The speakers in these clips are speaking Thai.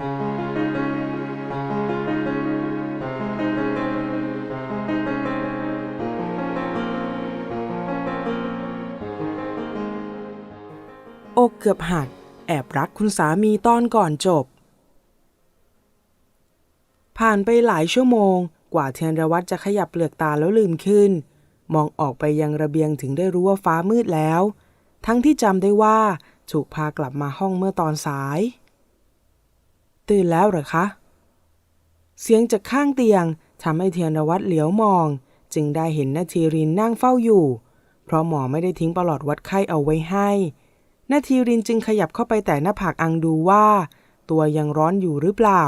อกเกือบหัก แอบรักคุณสามีตอนก่อนจบ ผ่านไปหลายชั่วโมง กว่าเทียนรวัตจะขยับเปลือกตาแล้วลืมขึ้น มองออกไปยังระเบียงถึงได้รู้ว่าฟ้ามืดแล้ว ทั้งที่จำได้ว่าถูกพากลับมาห้องเมื่อตอนสาย ตื่นแล้วหรอคะ เสียงจากข้างเตียงทำให้เทียนวัตเหลียวมอง จึงได้เห็นนาทีรินนั่งเฝ้าอยู่ เพราะหมอไม่ได้ทิ้งประหลอดวัดไข้เอาไว้ให้นาทีรินจึงขยับเข้าไปแต่หน้าผากอังดูว่า ตัวยังร้อนอยู่หรือเปล่า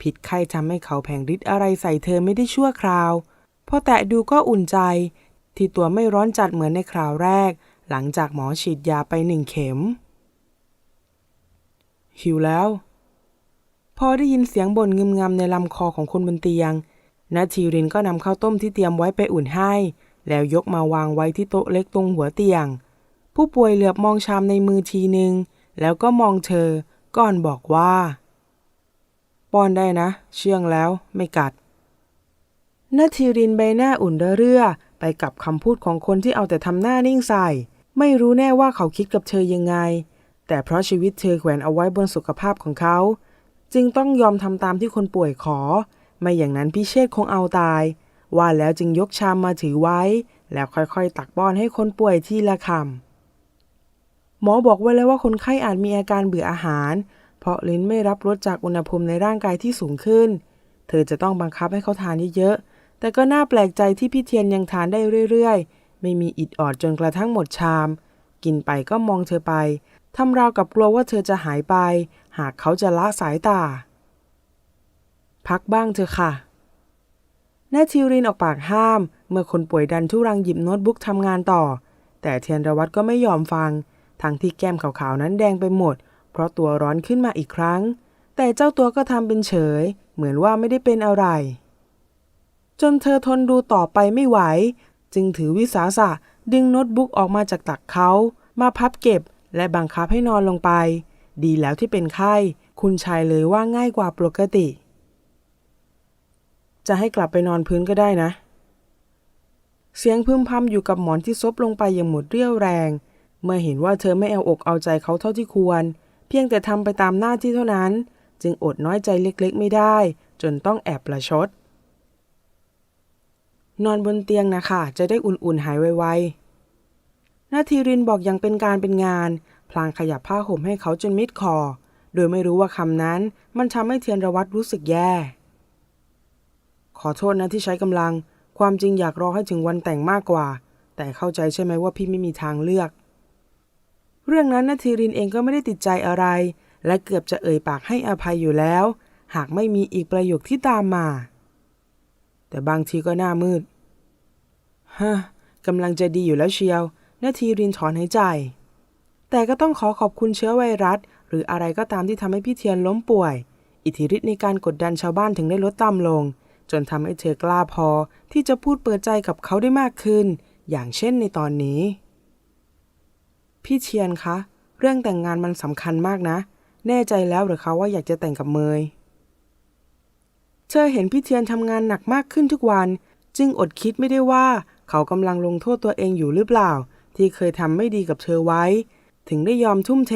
ผิดไข้ทำให้เขาแผงฤทธิ์อะไรใส่เธอไม่ได้ชั่วคราวพอแตะดูก็อุ่นใจ ที่ตัวไม่ร้อนจัดเหมือนในคราวแรก หลังจากหมอฉีดยาไปหนึ่งเข็มหิวแล้ว พอได้ยินเสียงบ่นงึมงำในลำคอของคนบนเตียงนาทีรินก็นำข้าวต้มที่เตรียมไว้ไปอุ่นให้ แล้วยกมาวางไว้ที่โต๊ะเล็กตรงหัวเตียง ผู้ป่วยเหลือบมองชามในมือทีหนึ่งแล้วก็มองเธอก่อนบอกว่าป้อนได้นะ เชื่องแล้วไม่กัดนาทีรินใบหน้าอุ่นเรื่อไปกับคำพูดของคนที่เอาแต่ทำหน้านิ่งใส่ ไม่รู้แน่ว่าเขาคิดกับเธอยังไง แต่เพราะชีวิตเธอแขวนเอาไว้บนสุขภาพของเขา จึงต้องยอมทำตามที่คนป่วยขอ ไม่อย่างนั้นพิเชษคงเอาตาย ว่าแล้วจึงยกชามมาถือไว้ แล้วค่อยๆ ตักป้อนให้คนป่วยทีละคำหมอบอกไว้แล้วว่าคนไข้อาจมีอาการเบื่ออาหาร เพราะลิ้นไม่รับรสจากอุณหภูมิในร่างกายที่สูงขึ้น เธอจะต้องบังคับให้เขาทานเยอะๆแต่ก็น่าแปลกใจที่พี่เทียนยังทานได้เรื่อยๆ ไม่มีอิดออดจนกระทั่งหมดชาม กินไปก็มองเธอไป ทำราวกับกลัวว่าเธอจะหายไป หากเขาจะละสายตา พักบ้างเถอะค่ะแนทิวรินออกปากห้าม เมื่อคนป่วยดันทุรังหยิบโน้ตบุ๊กทำงานต่อ แต่เทียนรวัตก็ไม่ยอมฟัง ทั้งที่แก้มขาวๆนั้นแดงไปหมด เพราะตัวร้อนขึ้นมาอีกครั้ง แต่เจ้าตัวก็ทำเป็นเฉย เหมือนว่าไม่ได้เป็นอะไร จนเธอทนดูต่อไปไม่ไหว จึงถือวิสาสะดึงโน้ตบุ๊กออกมาจากตักเขา มาพับเก็บ และบังคับให้นอนลงไป ดีแล้วที่เป็นไข้ คุณชายเลยว่าง่ายกว่าปกติ จะให้กลับไปนอนพื้นก็ได้นะ เสียงพึมพำอยู่กับหมอนที่ซบลงไปอย่างหมดเรี่ยวแรง เมื่อเห็นว่าเธอไม่เอาอกเอาใจเขาเท่าที่ควร เพียงแต่ทำไปตามหน้าที่เท่านั้น จึงอดน้อยใจเล็กๆ ไม่ได้ จนต้องแอบประชด นอนบนเตียงนะคะจะได้อุ่นๆหายไวๆ นาทีรินบอกอยังเป็นการเป็นงาน พลางขยับผ้าห่มให้เขาจนมิดคอ โดยไม่รู้ว่าคำนั้นมันทำให้เทียนรวัตรู้สึกแย่ ขอโทษนะที่ใช้กำลัง ความจริงอยากรอให้ถึงวันแต่งมากกว่า แต่เข้าใจใช่ไหมว่าพี่ไม่มีทางเลือก เรื่องนั้นนาทีรินเองก็ไม่ได้ติดใจอะไร และเกือบจะเอ่ยปากให้อภัยอยู่แล้ว หากไม่มีอีกประโยคที่ตามมา แต่บางทีก็หน้ามืดฮะกำลังจะดีอยู่แล้วเชียว นาทีรินถอนหายใจ แต่ก็ต้องขอขอบคุณเชื้อไวรัส หรืออะไรก็ตามที่ทำให้พี่เทียนล้มป่วย อิทธิฤทธิ์ในการกดดันชาวบ้านถึงได้ลดต่ำลง จนทำให้เธอกล้าพอที่จะพูดเปิดใจกับเขาได้มากขึ้น อย่างเช่นในตอนนี้ พี่เทียนคะ เรื่องแต่งงานมันสำคัญมากนะ แน่ใจแล้วหรือคะว่าอยากจะแต่งกับเมยเธอเห็นพี่เทียนทำงานหนักมากขึ้นทุกวัน จึงอดคิดไม่ได้ว่า เขากำลังลงโทษตัวเองอยู่หรือเปล่า ที่เคยทำไม่ดีกับเธอไว้ ถึงได้ยอมทุ่มเท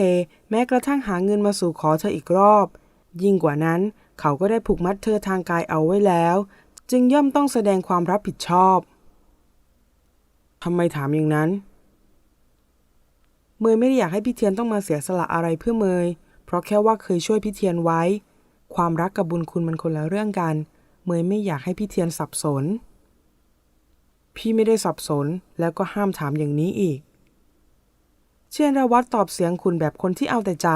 แม้กระทั่งหาเงินมาสู่ขอเธออีกรอบ ยิ่งกว่านั้น เขาก็ได้ผูกมัดเธอทางกายเอาไว้แล้ว จึงย่อมต้องแสดงความรับผิดชอบทำไมถามอย่างนั้น เมยไม่ได้อยากให้พี่เทียนต้องมาเสียสละอะไรเพื่อเมย เพราะแค่ว่าเคยช่วยพี่เทียนไว้ ความรักกับบุญคุณมันคนละเรื่องกัน เมยไม่อยากให้พี่เทียนสับสน พี่ไม่ได้สับสนแล้วก็ห้ามถามอย่างนี้อีก เชนรวัตตอบเสียงคุณแบบคนที่เอาแต่ใจ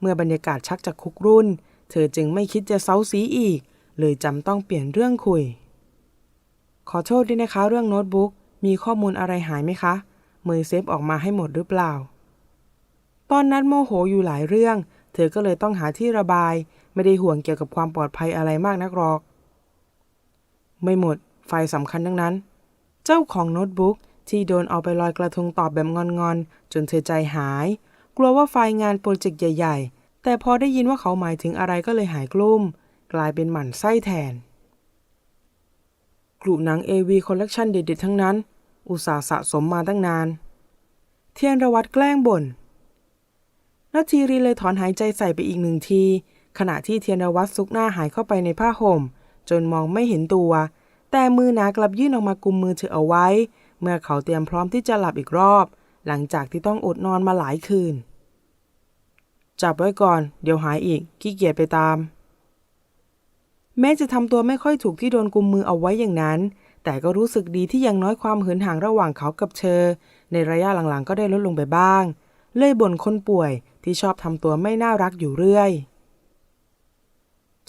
เมื่อบรรยากาศชักจะคุกรุ่น เธอจึงไม่คิดจะเซาซีอีก เลยจำต้องเปลี่ยนเรื่องคุย ขอโทษด้วยนะคะเรื่องโน้ตบุ๊กมีข้อมูลอะไรหายไหมคะเมยเซฟออกมาให้หมดหรือเปล่า ตอนนั้นโมโหอยู่หลายเรื่อง เธอก็เลยต้องหาที่ระบาย ไม่ได้ห่วงเกี่ยวกับความปลอดภัยอะไรมากนักหรอก ไม่หมด ไฟสำคัญทั้งนั้น จ้าของโน้ตบุ๊กที่โดนเอาไปลอยกระทงตอบแบบงอนๆ จนเธอใจหาย กลัวว่าไฟล์งานโปรเจกต์ใหญ่ ๆ แต่พอได้ยินว่าเขาหมายถึงอะไรก็เลยหายกลุ้ม กลายเป็นหมั่นไส้แทน กลุ่มหนัง AV คอลเลกชันเด็ดๆทั้งนั้น อุตส่าห์สะสมมาตั้งนาน เทียนระวัตแกล้งบ่นนาทีรีเลยถอนหายใจใส่ไปอีกหนึ่งที ขณะที่เทียนระวัตซุกหน้าหายเข้าไปในผ้าห่ม จนมองไม่เห็นตัว แต่มือหนากลับยื่นออกมากุมมือเธอเอาไว้ เมื่อเขาเตรียมพร้อมที่จะหลับอีกรอบ หลังจากที่ต้องอดนอนมาหลายคืน จับไว้ก่อน เดี๋ยวหายอีกขี้เกียจไปตาม แม้จะทำตัวไม่ค่อยถูกที่โดนกุมมือเอาไว้อย่างนั้น แต่ก็รู้สึกดีที่ยังน้อยความเหินห่างระหว่างเขากับเธอ ในระยะหลังๆ ก็ได้ลดลงไปบ้าง เลยบ่นคนป่วยที่ชอบทำตัวไม่น่ารักอยู่เรื่อย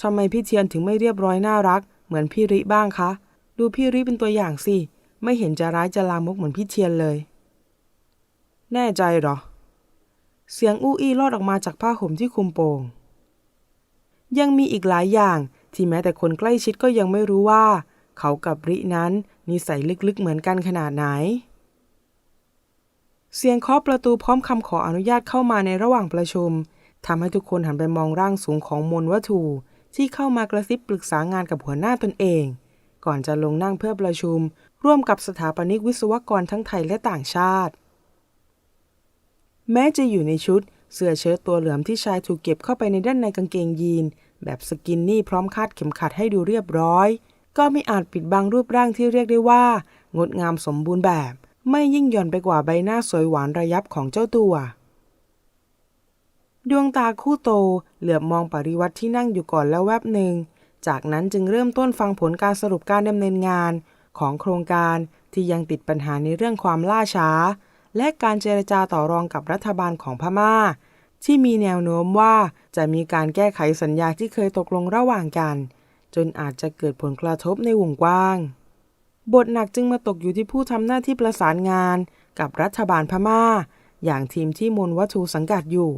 ทำไมพี่เทียนถึงไม่เรียบร้อยน่ารัก เหมือนพี่ริบ้างคะ ดูพี่ริเป็นตัวอย่างสิ ไม่เห็นจะร้ายจะลามกเหมือนพี่เทียนเลย แน่ใจเหรอ เสียงอู้อี้ลอดออกมาจากผ้าห่มที่คลุมโปง ยังมีอีกหลายอย่างที่แม้แต่คนใกล้ชิดก็ยังไม่รู้ว่า เขากับรินั้นนิสัยลึกๆเหมือนกันขนาดไหน เสียงเคาะประตูพร้อมคำขออนุญาตเข้ามาในระหว่างประชุมทำให้ทุกคนหันไปมองร่างสูงของมนวัตถุที่เข้ามากระซิบปรึกษางานกับหัวหน้าตนเอง ก่อนจะลงนั่งเพื่อประชุม ร่วมกับสถาปนิกวิศวกรทั้งไทยและต่างชาติ แม้จะอยู่ในชุด เสื้อเชิ้ตตัวเหลือมที่ชายถูกเก็บเข้าไปในด้านในกางเกงยีน แบบสกินนี่พร้อมคาดเข็มขัดให้ดูเรียบร้อย ก็ไม่อาจปิดบังรูปร่างที่เรียกได้ว่า งดงามสมบูรณ์แบบ ไม่ยิ่งหย่อนไปกว่าใบหน้าสวยหวานระยับของเจ้าตัวดวงตาคู่โต เหลือบมองปริวัติที่นั่งอยู่ก่อนแล้วแวบหนึ่ง จากนั้นจึงเริ่มต้นฟังผลการสรุปการดำเนินงานของโครงการที่ยังติดปัญหาในเรื่องความล่าช้า และการเจรจาต่อรองกับรัฐบาลของพม่า ที่มีแนวโน้มว่าจะมีการแก้ไขสัญญาที่เคยตกลงระหว่างกัน จนอาจจะเกิดผลกระทบในวงกว้าง บทหนักจึงมาตกอยู่ที่ผู้ทำหน้าที่ประสานงานกับรัฐบาลพม่า อย่างทีมที่มนวัตถุสังกัดอยู่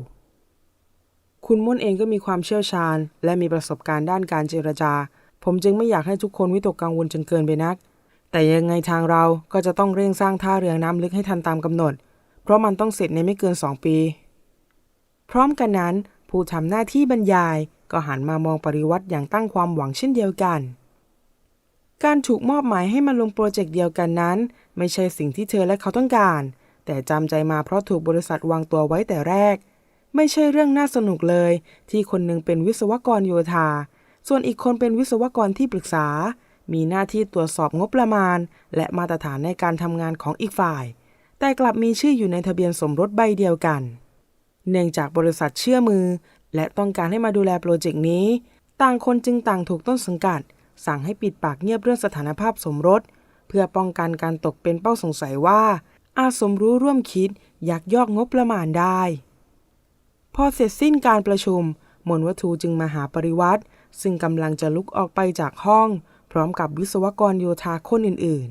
คุณม่นเองก็มีความเชี่ยวชาญ และมีประสบการณ์ด้านการเจรจา ผมจึงไม่อยากให้ทุกคนวิตกกังวลจนเกินไปนัก แต่ยังไงทางเราก็จะต้องเร่งสร้างท่าเรือน้ำลึกให้ทันตามกำหนด เพราะมันต้องเสร็จในไม่เกิน 2 ปี พร้อมกันนั้น ผู้ทำหน้าที่บรรยายก็หันมามองปริวัติอย่างตั้งความหวังเช่นเดียวกัน การถูกมอบหมายให้มาลงโปรเจกต์เดียวกันนั้น ไม่ใช่สิ่งที่เธอและเขาต้องการ แต่จำใจมาเพราะถูกบริษัทวางตัวไว้แต่แรก ไม่ใช่เรื่องน่าสนุกเลย ที่คนหนึ่งเป็นวิศวกรโยธา ส่วนอีกคนเป็นวิศวกรที่ปรึกษา มีหน้าที่ตรวจสอบงบประมาณ และมาตรฐานในการทำงานของอีกฝ่าย แต่กลับมีชื่ออยู่ในทะเบียนสมรสใบเดียวกัน เนื่องจากบริษัทเชื่อมือ และต้องการให้มาดูแลโปรเจกต์นี้ ต่างคนจึงต่างถูกต้นสังกัด สั่งให้ปิดปากเงียบเรื่องสถานภาพสมรส เพื่อป้องกันการตกเป็นเป้าสงสัยว่า อาจสมรู้ร่วมคิดอยักยอกงบประมาณได้ พอเสร็จสิ้นการประชุม มนวัตถุจึงมาหาปริวัติ ซึ่งกำลังจะลุกออกไปจากห้อง พร้อมกับวิศวกรโยธาคนอื่น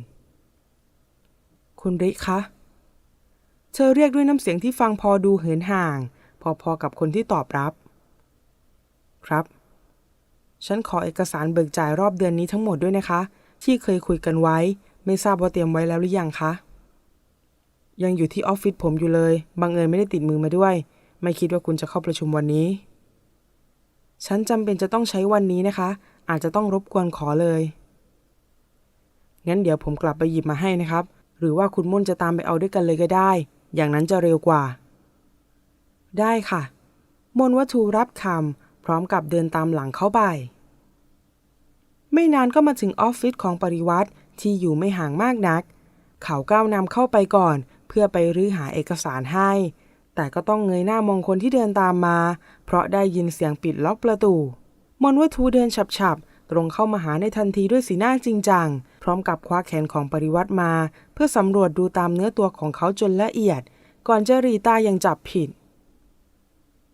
ๆ คุณริคะ เธอเรียกด้วยน้ำเสียงที่ฟังพอดูเหินห่าง พอๆกับคนที่ตอบรับ ครับ ฉันขอเอกสารเบิกจ่ายรอบเดือนนี้ทั้งหมดด้วยนะคะ ที่เคยคุยกันไว้ ไม่ทราบว่าเตรียมไว้แล้วหรือยังคะ ยังอยู่ที่ออฟฟิศผมอยู่เลย บังเอิญไม่ได้ติดมือมาด้วย ไม่คิดว่าคุณจะเข้าประชุมวันนี้ ฉันจำเป็นจะต้องใช้วันนี้นะคะ อาจจะต้องรบกวนขอเลย งั้นเดี๋ยวผมกลับไปหยิบมาให้นะครับ หรือว่าคุณมุ่นจะตามไปเอาด้วยกันเลยก็ได้ อย่างนั้นจะเร็วกว่า ได้ค่ะ มนวัตถุรับคำพร้อมกับเดินตามหลังเข้าไป ไม่นานก็มาถึงออฟฟิศของปริวัติที่อยู่ไม่ห่างมากนัก เขาก้าวนำเข้าไปก่อน เพื่อไปรื้อหาเอกสารให้ แต่ก็ต้องเงยหน้ามองคนที่เดินตามมา เพราะได้ยินเสียงปิดล็อกประตู มอนวัตถุเดินฉับๆ ตรงเข้ามาหาในทันทีด้วยสีหน้าจริงจัง พร้อมกับคว้าแขนของปริวัติมา เพื่อสำรวจดูตามเนื้อตัวของเขาจนละเอียด ก่อนจะรีตายังจับผิด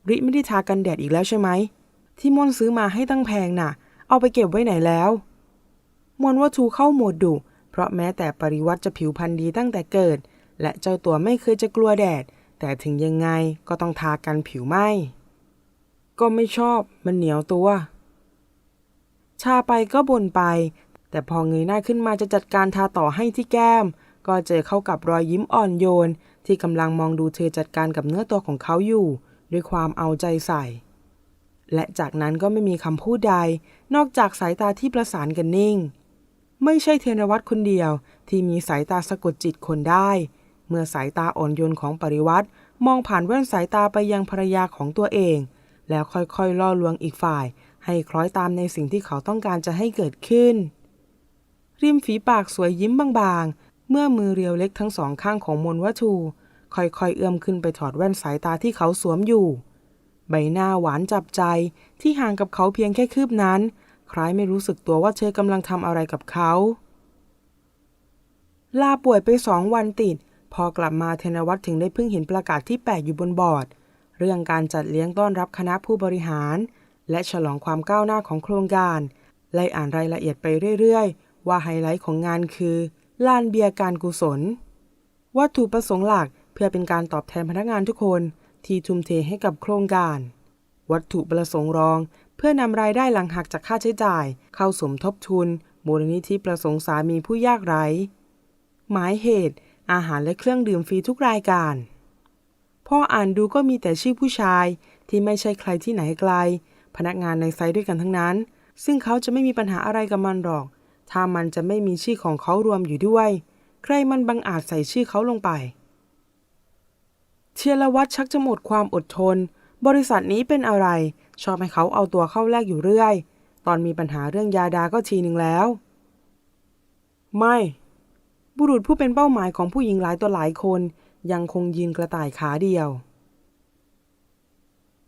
ริไม่ได้ทากันแดดอีกแล้วใช่ไหม ที่มอนซื้อมาให้ตั้งแพงน่ะ เอาไปเก็บไว้ไหนแล้ว มอนวัตถุเข้าโหมดดุเพราะแม้แต่ปริวัติจะผิวพรรณดีตั้งแต่เกิด และเจ้าตัวไม่เคยจะกลัวแดด แต่ถึงยังไงก็ต้องทากันผิวไหมก็ไม่ชอบมันเหนียวตัว ชาไปก็บ่นไป แต่พอเงยหน้าขึ้นมาจะจัดการทาต่อให้ที่แก้ม ก็เจอเข้ากับรอยยิ้มอ่อนโยน ที่กำลังมองดูเธอจัดการกับเนื้อตัวของเขาอยู่ ด้วยความเอาใจใส่ และจากนั้นก็ไม่มีคำพูดใด นอกจากสายตาที่ประสานกันนิ่ง ไม่ใช่เทนวัตคนเดียวที่มีสายตาสะกดจิตคนได้ เมื่อสายตาอ่อนโยนของปริวัติมองผ่านแว่นสายตาไปยังภรรยาของตัวเอง แล้วค่อยๆล่อลวงอีกฝ่าย ให้คล้อยตามในสิ่งที่เขาต้องการจะให้เกิดขึ้น ริมฝีปากสวยยิ้มบางๆ เมื่อมือเรียวเล็กทั้งสองข้างของมนวัตูค่อยๆเอื้อมขึ้นไปถอดแว่นสายตาที่เขาสวมอยู่ ใบหน้าหวานจับใจที่ห่างกับเขาเพียงแค่คืบนั้น คล้ายไม่รู้สึกตัวว่าเธอกำลังทำอะไรกับเขา ลาป่วยไปสองวันติด พอกลับมาเทนวัตถึงได้เพิ่งเห็นประกาศที่แปะอยู่บนบอร์ด เรื่องการจัดเลี้ยงต้อนรับคณะผู้บริหาร และฉลองความก้าวหน้าของโครงการไล่อ่านรายละเอียดไปเรื่อยๆ ว่าไฮไลท์ของงานคือลานเบียร์การกุศล วัตถุประสงค์หลักเพื่อเป็นการตอบแทนพนักงานทุกคนที่ทุ่มเทให้กับโครงการ วัตถุประสงค์รอง เพื่อนำรายได้หลังหักจากค่าใช้จ่าย เข้าสมทบทุนมูลนิธิประสงค์สามีผู้ยากไร้ หมายเหตุ อาหารและเครื่องดื่มฟรีทุกรายการ พ่ออ่านดูก็มีแต่ชื่อผู้ชายที่ไม่ใช่ใครที่ไหนไกล พนักงานในไซต์ด้วยกันทั้งนั้น ซึ่งเขาจะไม่มีปัญหาอะไรกับมันหรอก ถ้ามันจะไม่มีชื่อของเขารวมอยู่ด้วย ใครมันบังอาจใส่ชื่อเขาลงไป เชียรวัตรชักจะหมดความอดทน บริษัทนี้เป็นอะไร ชอบให้เขาเอาตัวเข้าแลกอยู่เรื่อย ตอนมีปัญหาเรื่องยาดาก็ทีหนึ่งแล้ว ไม่ บุรุษผู้เป็นเป้าหมายของผู้หญิงหลายตัวหลายคน ยังคงยืนกระต่ายขาเดียว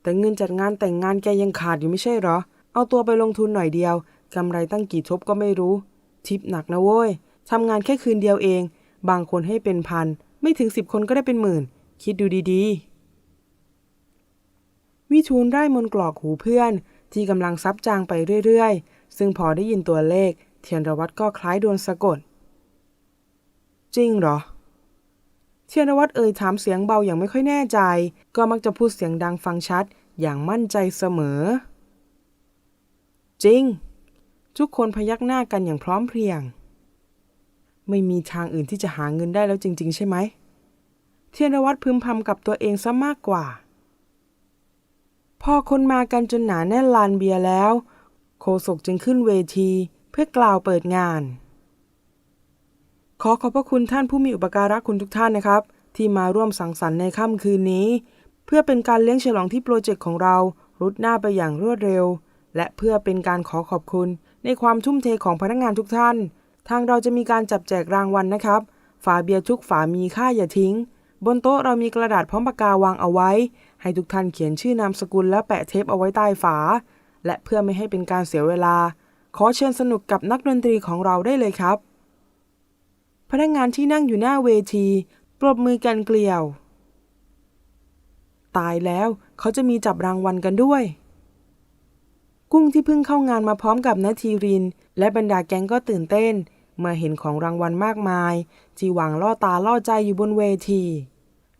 แต่เงินจัดงานแต่งงานแกยังขาดอยู่ไม่ใช่เหรอ เอาตัวไปลงทุนหน่อยเดียวกำไรตั้งกี่ทบก็ไม่รู้ ทิปหนักนะเว้ยทำงานแค่คืนเดียวเอง บางคนให้เป็นพัน ไม่ถึงสิบคนก็ได้เป็นหมื่น คิดดูดีๆ วิทูลไร่มนกรอกหูเพื่อน ที่กำลังซับจางไปเรื่อยๆ ซึ่งพอได้ยินตัวเลข เทียนรวัตรก็คล้ายโดนสะกด จริงเหรอ เทียนวัตรเอ่ยถามเสียงเบาอย่างไม่ค่อยแน่ใจ ก็มักจะพูดเสียงดังฟังชัด อย่างมั่นใจเสมอ จริง ทุกคนพยักหน้ากันอย่างพร้อมเพรียง ไม่มีทางอื่นที่จะหาเงินได้แล้วจริง ๆ ใช่ไหม เทียนวัตรพึมพำกับตัวเองซะมากกว่า พอคนมากันจนหนาแน่นลานเบียร์แล้ว โคศกจึงขึ้นเวทีเพื่อกล่าวเปิดงาน ขอขอบพระคุณท่านผู้มีอุปการะคุณทุกท่านนะครับ ที่มาร่วมสังสรรค์ในค่ำคืนนี้ เพื่อเป็นการเลี้ยงฉลองที่โปรเจกต์ของเรารุดหน้าไปอย่างรวดเร็ว และเพื่อเป็นการขอขอบคุณ ในความทุ่มเทของพนักงานทุกท่าน ทางเราจะมีการจับแจกรางวัลนะครับ ฝาเบียร์ทุกฝามีค่าอย่าทิ้ง บนโต๊ะเรามีกระดาษพร้อมปากกาวางเอาไว้ ให้ทุกท่านเขียนชื่อนามสกุลและแปะเทปเอาไว้ใต้ฝา และเพื่อไม่ให้เป็นการเสียเวลา ขอเชิญสนุกกับนักดนตรีของเราได้เลยครับ พนักงานที่นั่งอยู่หน้าเวทีปรบมือกันเกลียว ตายแล้วเขาจะมีจับรางวัลกันด้วย กุ้งที่เพิ่งเข้างานมาพร้อมกับนาทีริน และบรรดาแก๊งก็ตื่นเต้น เมื่อเห็นของรางวัลมากมาย ที่วางล่อตาล่อใจอยู่บนเวที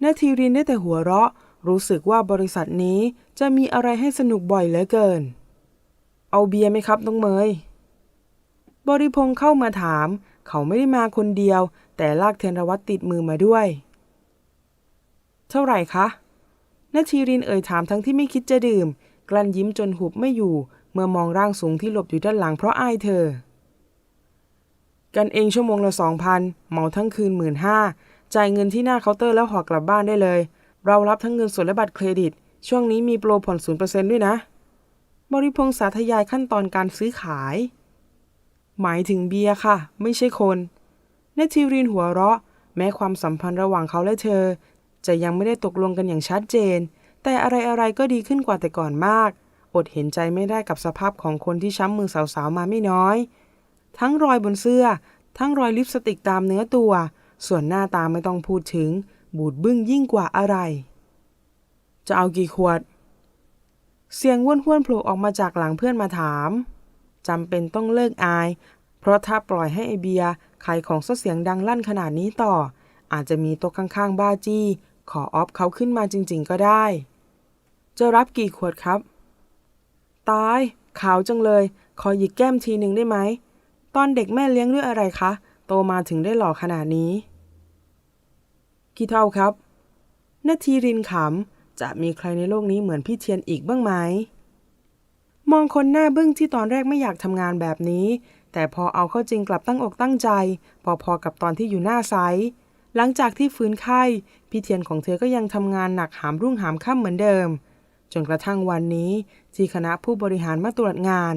นาทีรินได้แต่หัวเราะ รู้สึกว่าบริษัทนี้จะมีอะไรให้สนุกบ่อยเหลือเกิน เอาเบียร์ไหมครับน้องเมยบริพงษ์เข้ามาถาม เขาไม่ได้มาคนเดียว แต่ลากเทนรวัตติดมือมาด้วย เท่าไหร่คะนาทีรินเอ่ยถามทั้งที่ไม่คิดจะดื่ม กลั้นยิ้มจนหุบไม่อยู่ เมื่อมองร่างสูงที่หลบอยู่ด้านหลังเพราะอายเธอ กันเองชั่วโมงละสองพันเมาทั้งคืนหมื่นห้าจ่ายเงินที่หน้าเคาน์เตอร์แล้วห่อกลับบ้านได้เลย เรารับทั้งเงินสดและบัตรเครดิต ช่วงนี้มีโปรผ่อนศูนเปอร์เซ็นด้วยนะ บริพงษ์สาธยายขั้นตอนการซื้อขาย หมายถึงเบียร์ค่ะ ไม่ใช่คนเนทิรินหัวเราะ แม้ความสัมพันธ์ระหว่างเขาและเธอ จะยังไม่ได้ตกลงกันอย่างชัดเจน แต่อะไรๆก็ดีขึ้นกว่าแต่ก่อนมาก อดเห็นใจไม่ได้กับสภาพของคนที่ช้ำมือสาวๆมาไม่น้อย ทั้งรอยบนเสื้อ ทั้งรอยลิปสติกตามเนื้อตัว ส่วนหน้าตาไม่ต้องพูดถึง บูดบึ้งยิ่งกว่าอะไร จะเอากี่ขวด เสียงว้วนๆโผล่ออกมาจากหลังเพื่อนมาถาม จำเป็นต้องเลิกอาย เพราะถ้าปล่อยให้ไอเบียขายของซะเสียงดังลั่นขนาดนี้ต่อ อาจจะมีโต๊ะข้างๆ บ้าจี้ ขอออฟเขาขึ้นมาจริง ๆ ก็ได้ จะรับกี่ขวดครับ ตาย ขาวจังเลย ขอหยิกแก้มทีหนึ่งได้ไหม ตอนเด็กแม่เลี้ยงด้วยอะไรคะ โตมาถึงได้หล่อขนาดนี้ กี่เท่าครับนาทีรินขำจะมีใครในโลกนี้เหมือนพี่เทียนอีกบ้างไหม มองคนหน้าบึ้งที่ตอนแรกไม่อยากทำงานแบบนี้ แต่พอเอาเข้าจริงกลับตั้งอกตั้งใจ พอๆกับตอนที่อยู่หน้าไซหลังจากที่ฟื้นไข้พี่เทียนของเธอก็ยังทำงานหนักหามรุ่งหามค่ำเหมือนเดิม จนกระทั่งวันนี้ที่คณะผู้บริหารมาตรวจงาน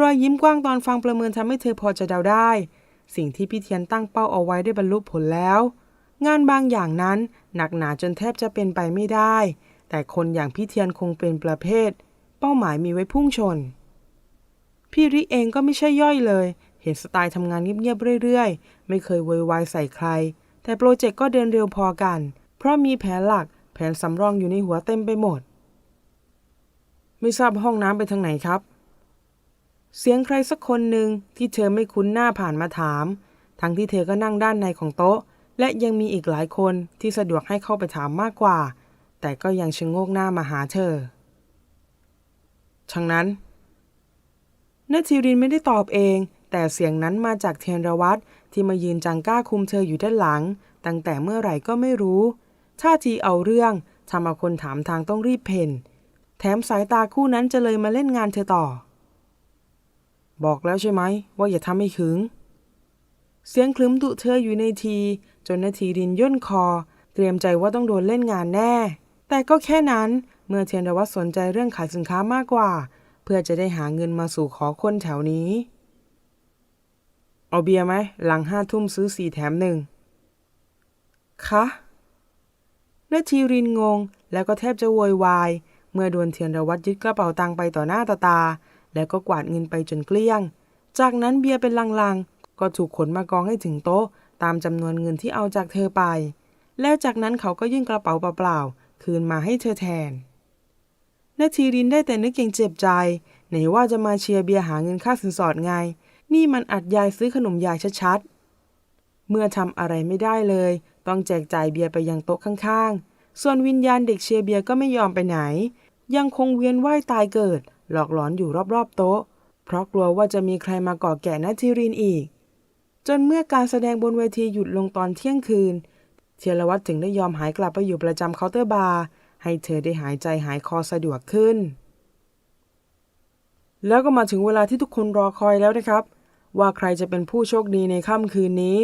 รอยยิ้มกว้างตอนฟังประเมินทำให้เธอพอจะเดาได้ สิ่งที่พี่เทียนตั้งเป้าเอาไว้ได้บรรลุผลแล้ว งานบางอย่างนั้นหนักหนาจนแทบจะเป็นไปไม่ได้ แต่คนอย่างพี่เทียนคงเป็นประเภท เป้าหมายมีไว้พุ่งชน พี่ริเองก็ไม่ใช่ย่อยเลย เห็นสไตล์ทำงานเงียบๆเรื่อยๆ ไม่เคยโวยวายใส่ใคร แต่โปรเจกต์ก็เดินเร็วพอกัน เพราะมีแผนหลัก แผนสำรองอยู่ในหัวเต็มไปหมด ไม่ทราบห้องน้ำไปทางไหนครับ เสียงใครสักคนหนึ่งที่เธอไม่คุ้นหน้าผ่านมาถาม ทั้งที่เธอก็นั่งด้านในของโต๊ะ และยังมีอีกหลายคนที่สะดวกให้เข้าไปถามมากกว่า แต่ก็ยังชะโงกหน้ามาหาเธอ ทางนั้นนาทีรินไม่ได้ตอบเอง แต่เสียงนั้นมาจากเทียนรวัตที่มายืนจังก้าคุมเธออยู่ด้านหลัง ตั้งแต่เมื่อไหร่ก็ไม่รู้ท่าทีเอาเรื่องทำเอาคนถามทางต้องรีบเพ่นแถมสายตาคู่นั้นจะเลยมาเล่นงานเธอต่อ บอกแล้วใช่ไหม ว่าอย่าทำให้ขึง เสียงคลึ้มดุเธออยู่ในที จนนาทีรินย่นคอ เตรียมใจว่าต้องโดนเล่นงานแน่ แต่ก็แค่นั้น เมื่อเทียนรวัตสนใจเรื่องขายสินค้ามากกว่า เพื่อจะได้หาเงินมาสู่ขอคนแถวนี้ เอาเบียร์ไหม หลังห้าทุ่มซื้อสี่แถมหนึ่งคะนาทีรินงง แล้วก็แทบจะโวยวาย เมื่อโดนเทียนรวัตยึดกระเป๋าตังไปต่อหน้าตาตา แล้วก็กวาดเงินไปจนเกลี้ยง จากนั้นเบียร์เป็นลังๆ ก็ถูกขนมากองให้ถึงโต๊ะ ตามจำนวนเงินที่เอาจากเธอไป แล้วจากนั้นเขาก็ยื่นกระเป๋าเปล่าๆคืนมาให้เธอแทน นาทีรินได้แต่นึกยังเจ็บใจ ไหนว่าจะมาเชียร์เบียร์หาเงินค่าสินสอดไง นี่มันอัดยายซื้อขนมยายชัดๆ เมื่อทำอะไรไม่ได้เลย ต้องแจกจ่ายเบียร์ไปยังโต๊ะข้างๆ ส่วนวิญญาณเด็กเชียร์เบียร์ก็ไม่ยอมไปไหน ยังคงเวียนว่ายตายเกิด หลอกหลอนอยู่รอบๆโต๊ะ เพราะกลัวว่าจะมีใครมาก่อแก่นาทีรินอีก จนเมื่อการแสดงบนเวทีหยุดลงตอนเที่ยงคืนเทียรวัตรถึงได้ยอมหายกลับไปอยู่ประจำเคาน์เตอร์บาร์ ให้เธอได้หายใจหายคอสะดวกขึ้น แล้วก็มาถึงเวลาที่ทุกคนรอคอยแล้วนะครับ ว่าใครจะเป็นผู้โชคดีในค่ำคืนนี้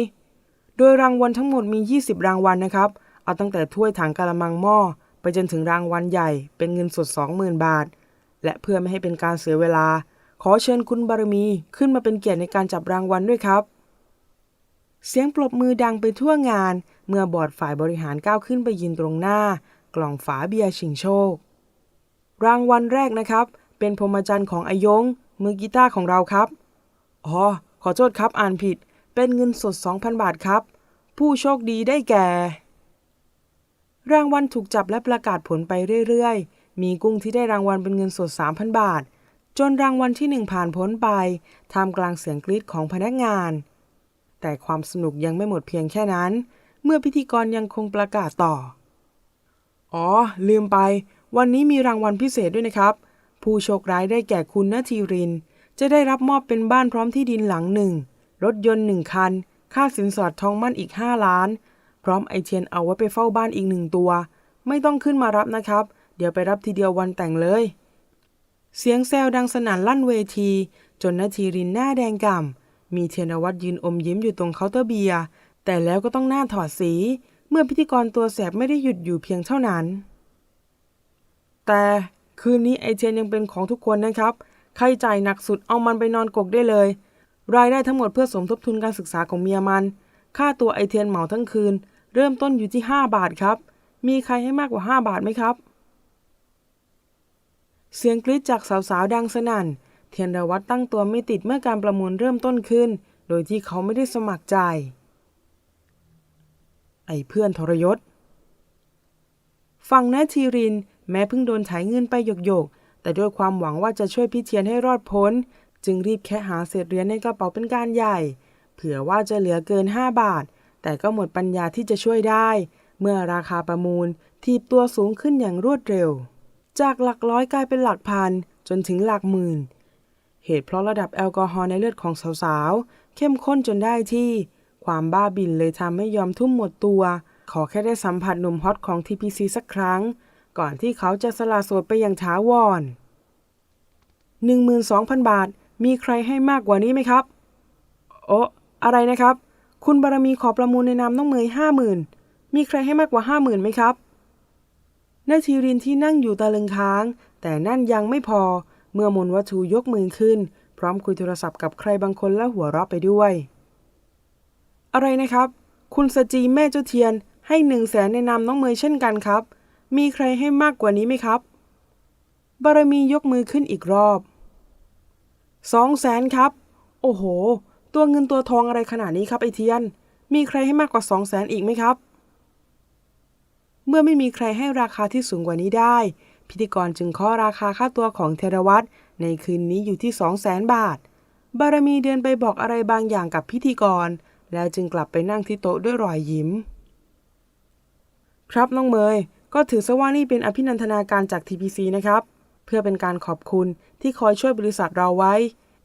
โดยรางวัลทั้งหมดมี 20 รางวัลนะครับ เอาตั้งแต่ถ้วยถังกะละมังหม้อไปจนถึงรางวัลใหญ่เป็นเงินสด 20,000 บาท และเพื่อไม่ให้เป็นการเสียเวลา ขอเชิญคุณบารมีขึ้นมาเป็นเกียรติในการจับรางวัลด้วยครับ เสียงปรบมือดังไปทั่วงาน เมื่อบอร์ดฝ่ายบริหารก้าวขึ้นไปยืนตรงหน้า กล่องฝาเบียร์ชิงโชค รางวัลแรกนะครับ เป็นพรหมจรรย์ของอายง มือกีตาร์ของเราครับ อ๋อ ขอโทษครับอ่านผิด เป็นเงินสด 2,000 บาทครับ ผู้โชคดีได้แก่ รางวัลถูกจับและประกาศผลไปเรื่อยๆ มีกุ้งที่ได้รางวัลเป็นเงินสด 3,000 บาท จนรางวัลที่หนึ่งผ่านพ้นไปท่ามกลางเสียงกรี๊ดของพนักงาน แต่ความสนุกยังไม่หมดเพียงแค่นั้น เมื่อพิธีกรยังคงประกาศต่อ อ๋อ ลืมไป วันนี้มีรางวัลพิเศษด้วยนะครับ ผู้โชคร้ายได้แก่คุณนาทีริน จะได้รับมอบเป็นบ้านพร้อมที่ดินหลังหนึ่ง รถยนต์หนึ่งคัน ค่าสินสอดทองมั่นอีก 5 ล้าน พร้อมไอเทียนเอาไว้ไปเฝ้าบ้านอีกหนึ่งตัว ไม่ต้องขึ้นมารับนะครับ เดี๋ยวไปรับทีเดียววันแต่งเลย เสียงแซวดังสนั่นลั่นเวที จนนาทีรินหน้าแดงก่ำมีเทียนวัตรยืนอมยิ้มอยู่ตรงเคาน์เตอร์เบียร์แต่แล้วก็ต้องหน้าถอดสี เมื่อพิธีกรตัวแสบไม่ได้หยุดอยู่เพียงเท่านั้น แต่คืนนี้ไอเทียนยังเป็นของทุกคนนะครับ ใครจ่ายหนักสุดเอามันไปนอนกกได้เลย รายได้ทั้งหมดเพื่อสมทบทุนการศึกษาของเมียมัน ค่าตัวไอเทียนเหมาทั้งคืน เริ่มต้นอยู่ที่ 5 บาทครับ มีใครให้มากกว่า 5 บาทไหมครับ เสียงกรี๊ดจากสาวๆดังสนั่น เทียนรวัตตั้งตัวไม่ติดเมื่อการประมูลเริ่มต้นขึ้น โดยที่เขาไม่ได้สมัครใจ ไอ้เพื่อนทรยศ ฝั่งนาทีริน แม้เพิ่งโดนไถเงินไปหยกๆ แต่ด้วยความหวังว่าจะช่วยพี่เทียนให้รอดพ้น จึงรีบแค่หาเศษเหรียญในกระเป๋าเป็นการใหญ่ เผื่อว่าจะเหลือเกิน 5 บาท แต่ก็หมดปัญญาที่จะช่วยได้ เมื่อราคาประมูลทีบตัวสูงขึ้นอย่างรวดเร็ว จากหลักร้อยกลายเป็นหลักพันจนถึงหลักหมื่น เหตุเพราะระดับแอลกอฮอล์ในเลือดของสาวๆ เข้มข้นจนได้ที่ ความบ้าบินเลยทำให้ยอมทุ่มหมดตัว ขอแค่ได้สัมผัสหนุ่มฮอตของ TPC สักครั้ง ก่อนที่เขาจะสละโสดไปอย่างท้าวร12,000 บาท มีใครให้มากกว่านี้ไหมครับ โอ้อะไรนะครับ คุณบารมีขอประมูลในนามน้องเมยห้าหมื่นมีใครให้มากกว่าห้าหมื่นไหมครับนาทีรินที่นั่งอยู่ตะลึงค้าง แต่นั่นยังไม่พอ เมื่อมนวัตถุยกมือขึ้น พร้อมคุยโทรศัพท์กับใครบางคนและหัวเราะไปด้วย อะไรนะครับ คุณสจีแม่เจ้าเทียนให้หนึ่งแสนในนามน้องเมยเช่นกันครับ มีใครให้มากกว่านี้ไหมครับ บารมียกมือขึ้นอีกรอบสองแสนครับ โอ้โห ตัวเงินตัวทองอะไรขนาดนี้ครับไอเทียน มีใครให้มากกว่าสองแสนอีกไหมครับ เมื่อไม่มีใครให้ราคาที่สูงกว่านี้ได้ พิธีกรจึงเคาะราคาค่าตัวของเทรวัตในคืนนี้อยู่ที่สองแสนบาท บารมีเดินไปบอกอะไรบางอย่างกับพิธีกร แล้วจึงกลับไปนั่งที่โต๊ะด้วยรอยยิ้ม ครับน้องเมย ก็ถือซะว่านี่เป็นอภินันทนาการจาก TPC นะครับ เพื่อเป็นการขอบคุณที่คอยช่วยบริษัทเราไว้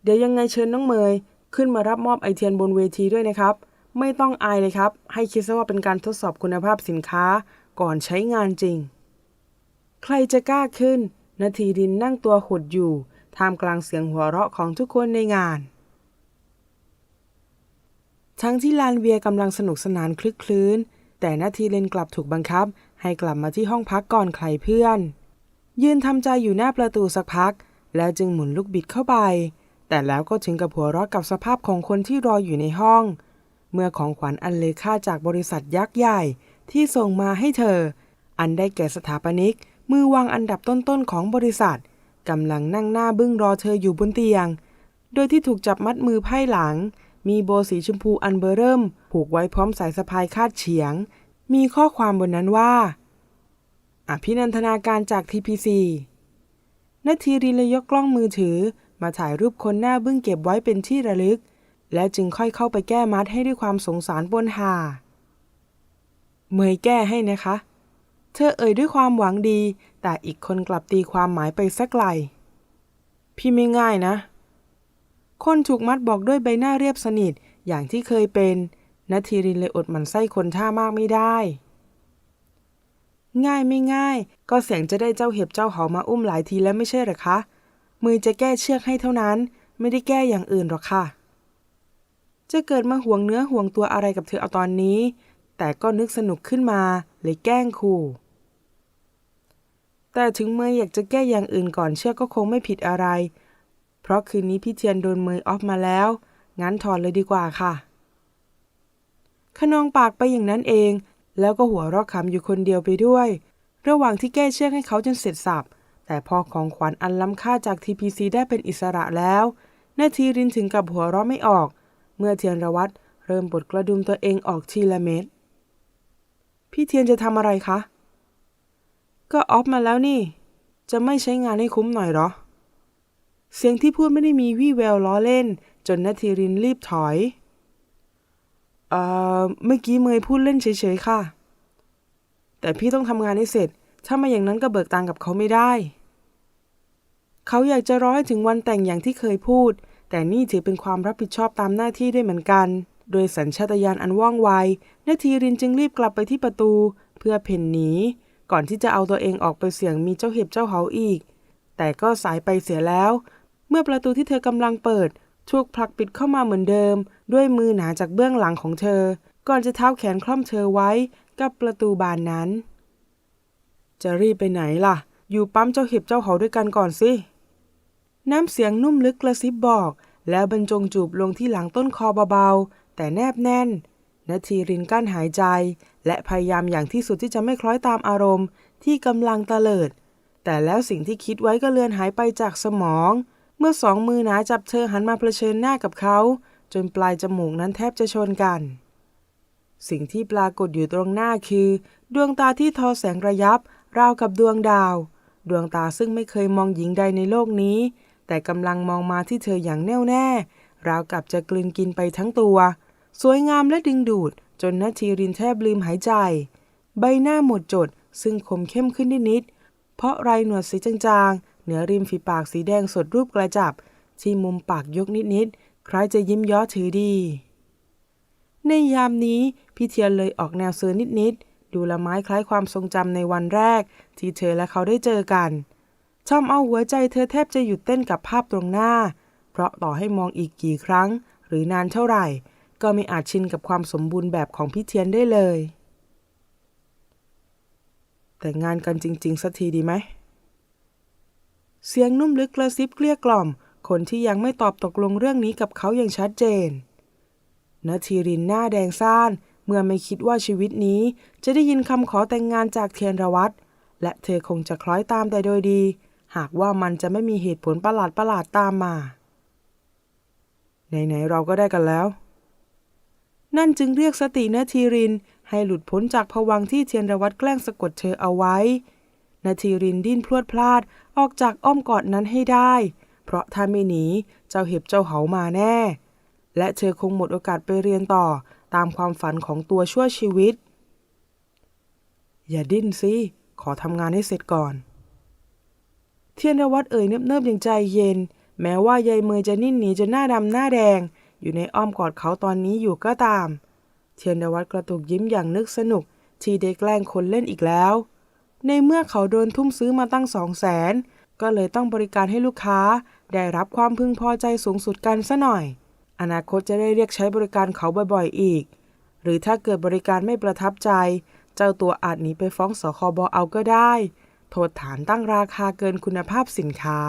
เดี๋ยวยังไงเชิญน้องเมย ขึ้นมารับมอบไอเทียนบนเวทีด้วยนะครับ ไม่ต้องอายเลยครับ ให้คิดซะว่าเป็นการทดสอบคุณภาพสินค้าก่อนใช้งานจริง ใครจะกล้าขึ้น นาทีดินนั่งตัวหดอยู่ท่ามกลางเสียงหัวเราะของทุกคนในงาน ทั้งที่ลานเวียกำลังสนุกสนานคลึกคลื้น แต่นาทีเลนกลับถูกบังคับ ให้กลับมาที่ห้องพักก่อนใครเพื่อน ยืนทำใจอยู่หน้าประตูสักพัก แล้วจึงหมุนลูกบิดเข้าไป แต่แล้วก็ถึงกับหัวเราะกับสภาพของคนที่รออยู่ในห้อง เมื่อของขวัญอันเลค่าจากบริษัทยักษ์ใหญ่ที่ส่งมาให้เธอ อันได้แก่สถาปนิก มือวางอันดับต้นๆของบริษัทกำลังนั่งหน้าบึ้งรอเธออยู่บนเตียง โดยที่ถูกจับมัดมือไพ่หลัง มีโบสีชมพูอันเบอร์เริ่ม ผูกไว้พร้อมสายสะพายคาดเฉียง มีข้อความบนนั้นว่า อภินันทนาการจาก TPC นาทีรินเลยยกกล้องมือถือ มาถ่ายรูปคนหน้าบึ้งเก็บไว้เป็นที่ระลึก และจึงค่อยเข้าไปแก้มัดให้ด้วยความสงสารปนหา เมยแก้ให้นะคะ เธอเอ่ยด้วยความหวังดี แต่อีกคนกลับตีความหมายไปสักไกลพี่ไม่ง่ายนะ คนถูกมัดบอกด้วยใบหน้าเรียบสนิทอย่างที่เคยเป็นนาทีรินเลยอดมันไส้คนท่ามากไม่ได้ ง่ายไม่ง่าย ก็เสียงจะได้เจ้าเห็บเจ้าเหามาอุ้มหลายทีแล้วไม่ใช่หรอคะ มือจะแก้เชือกให้เท่านั้น ไม่ได้แก้อย่างอื่นหรอกค่ะ จะเกิดมาห่วงเนื้อห่วงตัวอะไรกับเธอเอาตอนนี้ แต่ก็นึกสนุกขึ้นมาเลยแกล้งขู่แต่ถึงเมยอยากจะแก้อย่างอื่นก่อนเชือกก็คงไม่ผิดอะไร เพราะคืนนี้พี่เทียนโดนเมยออฟมาแล้ว งั้นถอดเลยดีกว่าค่ะ ขนองปากไปอย่างนั้นเอง แล้วก็หัวเราะขำอยู่คนเดียวไปด้วย ระหว่างที่แก้เชือกให้เขาจนเสร็จสับ แต่พอของขวัญอันล้ำค่าจาก TPC ได้เป็นอิสระแล้วนาทีรินถึงกับหัวเราะไม่ออก เมื่อเทียนระวัตเริ่มปลดกระดุมตัวเองออกทีละเม็ด พี่เทียนจะทำอะไรคะ ก็ออฟมาแล้วนี่ จะไม่ใช้งานให้คุ้มหน่อยเหรอ เสียงที่พูดไม่ได้มีวี่แววล้อเล่น จนนาทีรินรีบถอย เอ่อ เมื่อกี้เมยพูดเล่นเฉยๆค่ะ แต่พี่ต้องทำงานให้เสร็จ ถ้าไม่อย่างนั้นก็เบิกตังกับเขาไม่ได้ เขาอยากจะรอให้ถึงวันแต่งอย่างที่เคยพูด แต่นี่ถือเป็นความรับผิดชอบตามหน้าที่ด้วยเหมือนกัน โดยสัญชาตญาณอันว่องไว นาทีรินจึงรีบกลับไปที่ประตู เพื่อเพ่นหนี ก่อนที่จะเอาตัวเองออกไปเสี่ยงมีเจ้าเห็บเจ้าเหาอีก แต่ก็สายไปเสียแล้ว เมื่อประตูที่เธอกำลังเปิดถูกผลักปิดเข้ามาเหมือนเดิม ด้วยมือหนาจากเบื้องหลังของเธอ ก่อนจะเท้าแขนคล่อมเธอไว้กับประตูบานนั้น จะรีบไปไหนล่ะ อยู่ปั๊มเจ้าเห็บเจ้าเหาด้วยกันก่อนสิ น้ำเสียงนุ่มลึกกระซิบบอก แล้วบรรจงจูบลงที่หลังต้นคอเบาๆ แต่แนบแน่นนาทีรินกั้นหายใจ และพยายามอย่างที่สุดที่จะไม่คล้อยตามอารมณ์ที่กำลังตะเลิด แต่แล้วสิ่งที่คิดไว้ก็เลือนหายไปจากสมอง มื่อสองมือหนาจับเธอหันมาเผชิญหน้ากับเขา จนปลายจมูกนั้นแทบจะชนกัน สิ่งที่ปรากฏอยู่ตรงหน้าคือ ดวงตาที่ทอแสงระยับ ราวกับดวงดาว ดวงตาซึ่งไม่เคยมองหญิงใดในโลกนี้ แต่กำลังมองมาที่เธออย่างแน่วแน่ ราวกับจะกลืนกินไปทั้งตัว สวยงามและดึงดูด จนนาทีรินแทบลืมหายใจ ใบหน้าหมดจดซึ่งคมเข้มขึ้นนิดๆเพราะไรหนวดสีจางๆ เหนือริมฝีปากสีแดงสดรูปกระจับ ที่มุมปากยกนิดๆ คล้ายจะยิ้มย้อถือดี ในยามนี้พี่เทียนเลยออกแนวเซอร์นิดๆ ดูละไม้คล้ายความทรงจำในวันแรก ที่เธอและเขาได้เจอกันทำเอาหัวใจเธอแทบจะหยุดเต้นกับภาพตรงหน้า เพราะต่อให้มองอีกกี่ครั้ง หรือนานเท่าไหร่ ก็ไม่อาจชินกับความสมบูรณ์แบบของพี่เทียนได้เลย แต่งงานกันจริง ๆสักทีดีไหม เสียงนุ่มลึกกระซิบเกลี้ยกล่อม คนที่ยังไม่ตอบตกลงเรื่องนี้กับเขาอย่างชัดเจนนาทีรินหน้าแดงซ่าน เมื่อไม่คิดว่าชีวิตนี้จะได้ยินคำขอแต่งงานจากเทียนรวัตรและเธอคงจะคล้อยตามแต่โดยดี หากว่ามันจะไม่มีเหตุผลประหลาดประหลาดตามมา ไหนๆเราก็ได้กันแล้ว นั่นจึงเรียกสตินาทีรินให้หลุดพ้นจากภวังที่เทียนรวัตรแกล้งสะกดเธอเอาไว้ นาทีรินดิ้นพลวดพลาดออกจากอ้อมกอดนั้นให้ได้ เพราะถ้าไม่หนีเจ้าเห็บเจ้าเหามาแน่ และเธอคงหมดโอกาสไปเรียนต่อตามความฝันของตัวชั่วชีวิต อย่าดิ้นสิ ขอทำงานให้เสร็จก่อน เทียนวัตรเอ่ยเนิบๆอย่างใจเย็น แม้ว่ายายเมยจะนิ่นหนีจนหน้าดำหน้าแดง อยู่ในอ้อมกอดเขาตอนนี้อยู่ก็ตาม เทียนวัตรกระตุกยิ้มอย่างนึกสนุกที่ได้แกล้งคนเล่นอีกแล้ว ในเมื่อเขาโดนทุ่มซื้อมาตั้งสองแสนก็เลยต้องบริการให้ลูกค้าได้รับความพึงพอใจสูงสุดกันซะหน่อย อนาคตจะได้เรียกใช้บริการเขาบ่อยๆอีก หรือถ้าเกิดบริการไม่ประทับใจ เจ้าตัวอาจหนีไปฟ้องสคบเอาก็ได้ โทษฐานตั้งราคาเกินคุณภาพสินค้า